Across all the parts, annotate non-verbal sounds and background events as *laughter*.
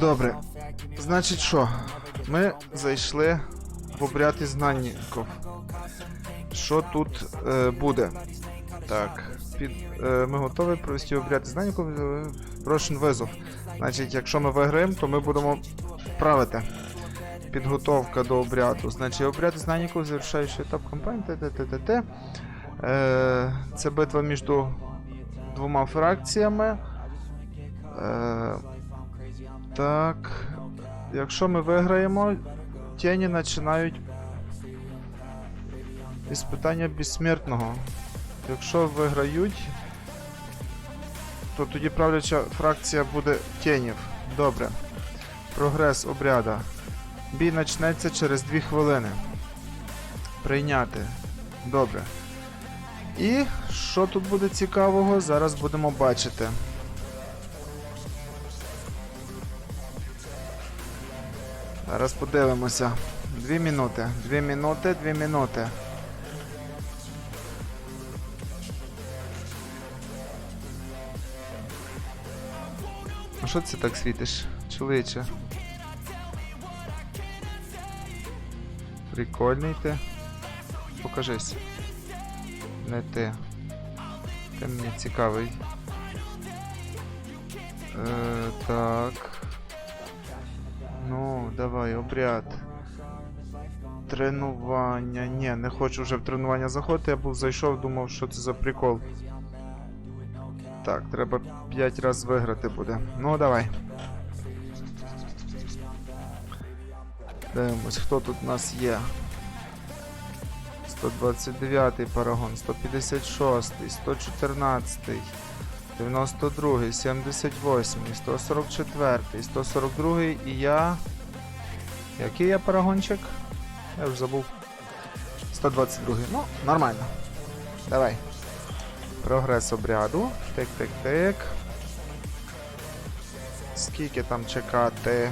Добре. Значить що? Ми зайшли в обряд ізнанників. Що тут е, буде? Так, під, е, ми готові провести обряд ізнанників. Прошен визов. Значить, якщо ми виграємо, то ми будемо правити. Підготовка до обряду. Значить, обряд ізнанників, завершаючий етап кампанії. т-т-т-т-т. Е, це битва між двома фракціями. Е, так. Якщо ми виграємо, тіні починають іспитання безсмертного. Якщо виграють, то тоді правляча фракція буде тінів. Добре. Прогрес обряда. Бій почнеться через 2 хвилини. Прийняти. Добре. І що тут буде цікавого, зараз будемо бачити. Зараз подивимося. Дві минути. Дві минути, дві минути. А що це так світиш, чоловіче? Прикольний ти. Покажись. Не ти. Ти мені цікавий. Е, так. Давай, обряд. Тренування. Ні, не хочу вже в тренування заходити. Я був зайшов, думав, що це за прикол. Так, треба 5 разів виграти буде. Ну, давай. Дивимось, хто тут у нас є. 129-й парагон, 156, 114, 92, 78, 144, 142 і я. Який я парагончик? Я вже забув. 122. Ну, нормально. Давай. Прогрес обряду. Тик-тик-тик. Скільки там чекати?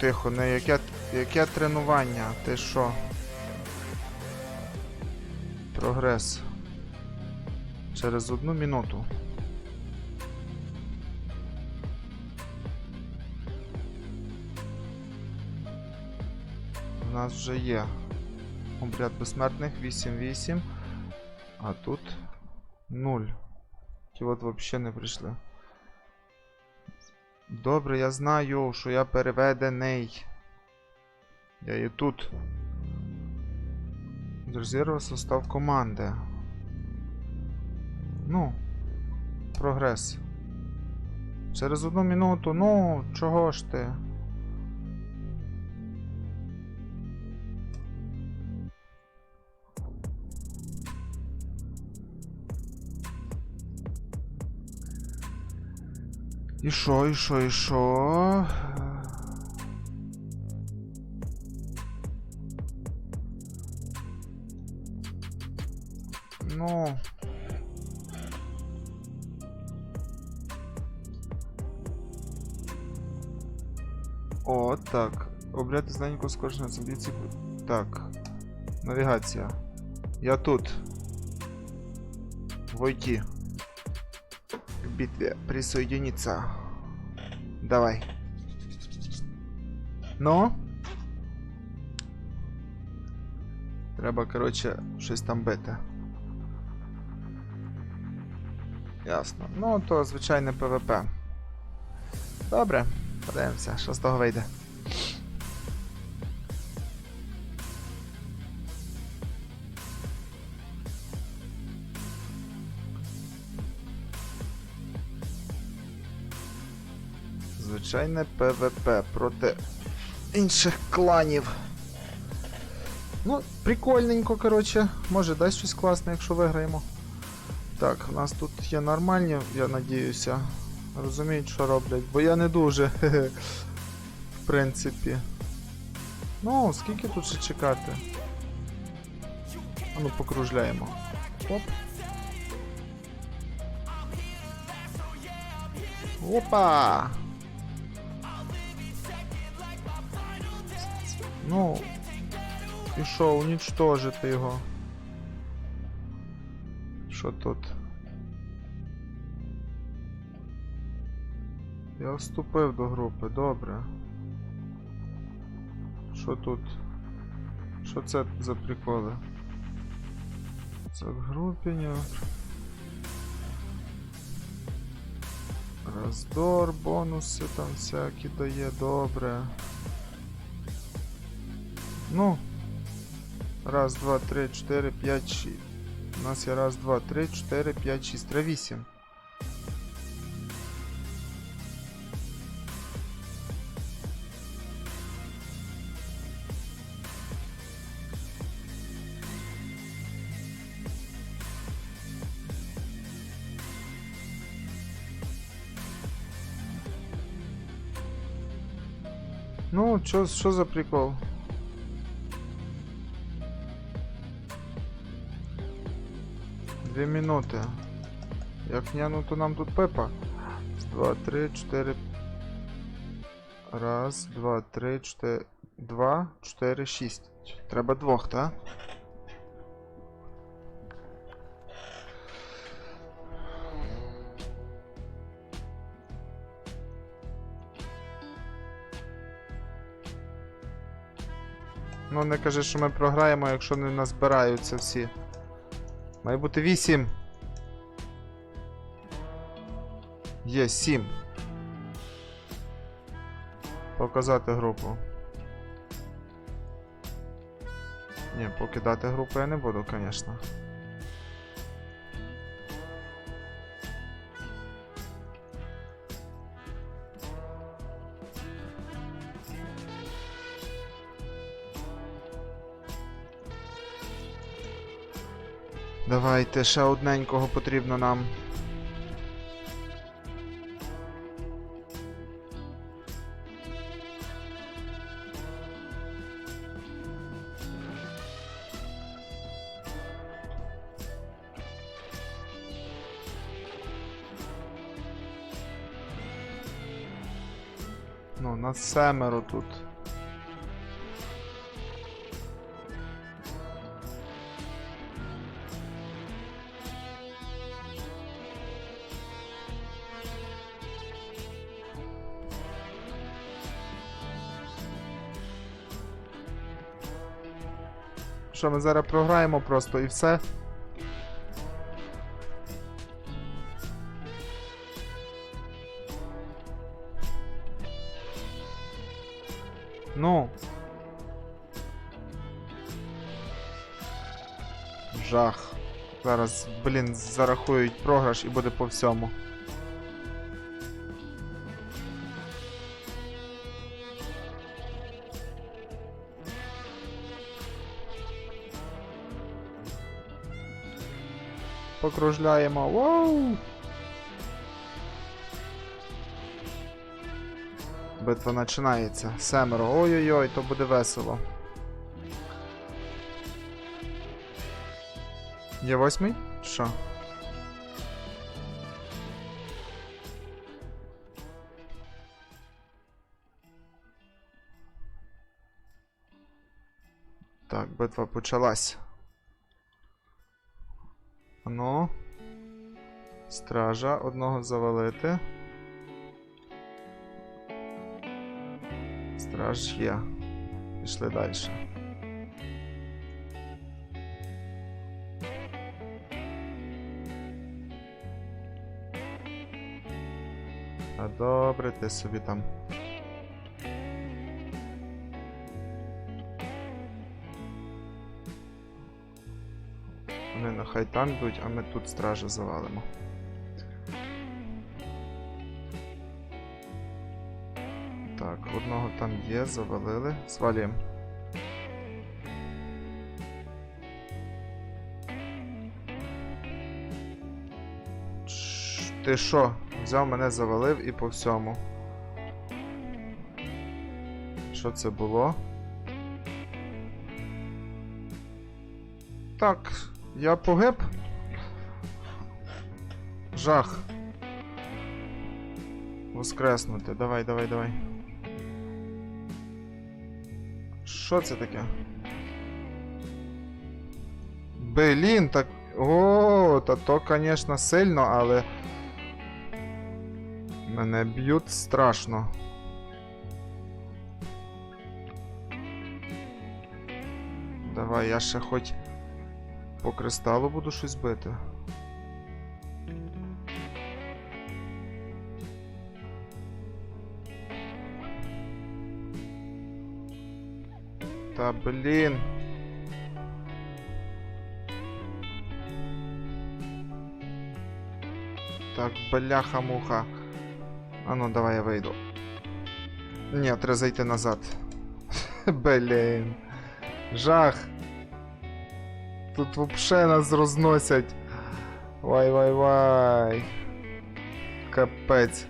Тихо, не яке, яке тренування? Ти що? Прогрес. Через одну минуту. У нас вже є обряд безсмертних 8-8. А тут 0. Ті от взагалі не прийшли. Добре, я знаю, що я переведений. Я і тут. Розірвав состав команди. Ну, прогрес. Через одну минуту, ну, чого ж ти? І що, і що, і що? Ну. О, так. Обряд знаньку скорочено зомбійці. Так. Навігація. Я тут. Войти. К битве присоединиться. Давай. Ну? Треба, короче, щось там бити. Ясно. Ну, то звичайне ПВП. Добре, подивимося, що з того вийде. Звичайне ПВП проти інших кланів. Ну, прикольненько, коротше. Може дасть щось класне, якщо виграємо. Так, у нас тут є нормальні, я надіюся. Розуміють, що роблять, бо я не дуже. *laughs* В принципі. Ну, скільки тут ще чекати? А ну покружляємо. Оп. Опа! Ну. І що, унічтожити його? Що тут? Я вступив до групи, добре. Що тут? Що це за приколи? Це в групі ні. Роздор, бонуси там всякі дає, добре. Ну. Раз, два, три, чотири, п'ять, шість. У нас є раз, два, три, чотири, п'ять, шість. Треба вісім. Ну, чо, що за прикол? Дві минути. Як ні, ну то нам тут пепа. Два, три, чотири. Раз, два, три, чотири. Два, чотири, шість. Треба двох, так? Ну, не кажи, що ми програємо, якщо не назбираються всі. Має бути 8. Є 7. Показати групу. Ні, покидати групу я не буду, звісно. Давайте ще одненького потрібно нам. Ну, нас семеро тут. Що, ми зараз програємо просто і все. Ну. Жах. Зараз, блін, зарахують програш і буде по всьому. Покружляємо. Вау! Битва починається. Семеро. Ой-ой-ой, то буде весело. Є восьмий? Що? Так, битва почалась. Ну. Стража, одного завалити. Страж є. Пішли далі. А добре, ти собі там. Вони нехай там а ми тут стража завалимо. Так, одного там є, завалили. Свалюємо. Ти що? Взяв мене завалив і по всьому. Що це було? Так, я погиб. Жах. Воскреснути. Давай, давай, давай. Що це таке? Блін, так. О, та то, звісно, сильно, але. Мене б'ють страшно. Давай, я ще хоч по кристалу буду щось бити. Та блін. Так, бляха-муха. А ну, давай я вийду. Ні, треба зайти назад. *laughs* Блін. Жах. Тут вообще нас розносять. Вай вай вай. Капець.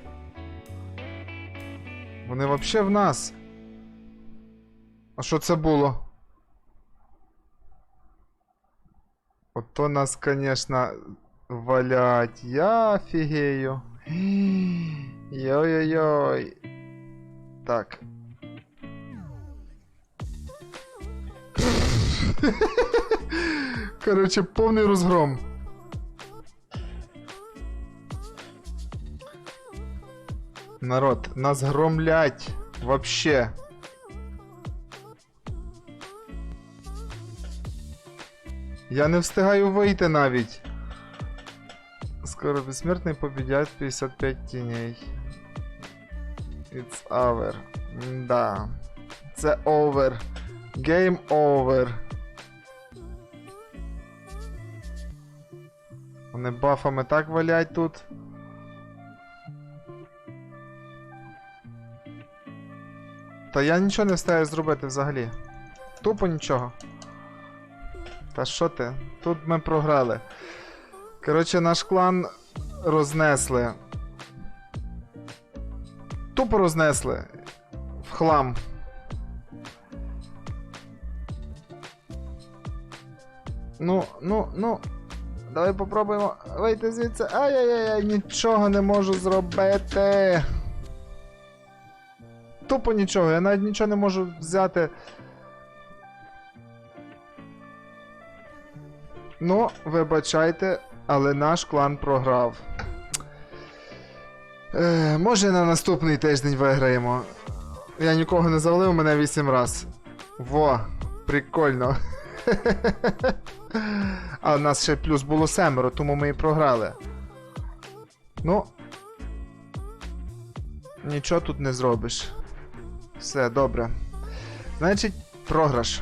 Вони вообще в нас. А що це було? Ото нас, конечно, валять. Я офігею. Йой-йой-йой. Так. *laughs* Короче, повний розгром. Народ, нас громлять. Вообще. Я не встигаю вийти навіть. Скоро безсмертний победят 55 тіней. It's over. Да. Це over. Game over. Вони бафами так валять тут. Та я нічого не встигаю зробити взагалі. Тупо нічого. Та що ти? Тут ми програли. Коротше, наш клан рознесли. Тупо рознесли. В хлам. Ну, ну, ну. Давай попробуємо вийти звідси. Ай-яй-яй, нічого не можу зробити. Тупо нічого, я навіть нічого не можу взяти. Ну, вибачайте, але наш клан програв. Е, може на наступний тиждень виграємо. Я нікого не завалив, мене 8 раз. Во, прикольно. А у нас ще плюс було семеро, тому ми і програли. Ну. Нічого тут не зробиш. Все, добре. Значить, програш.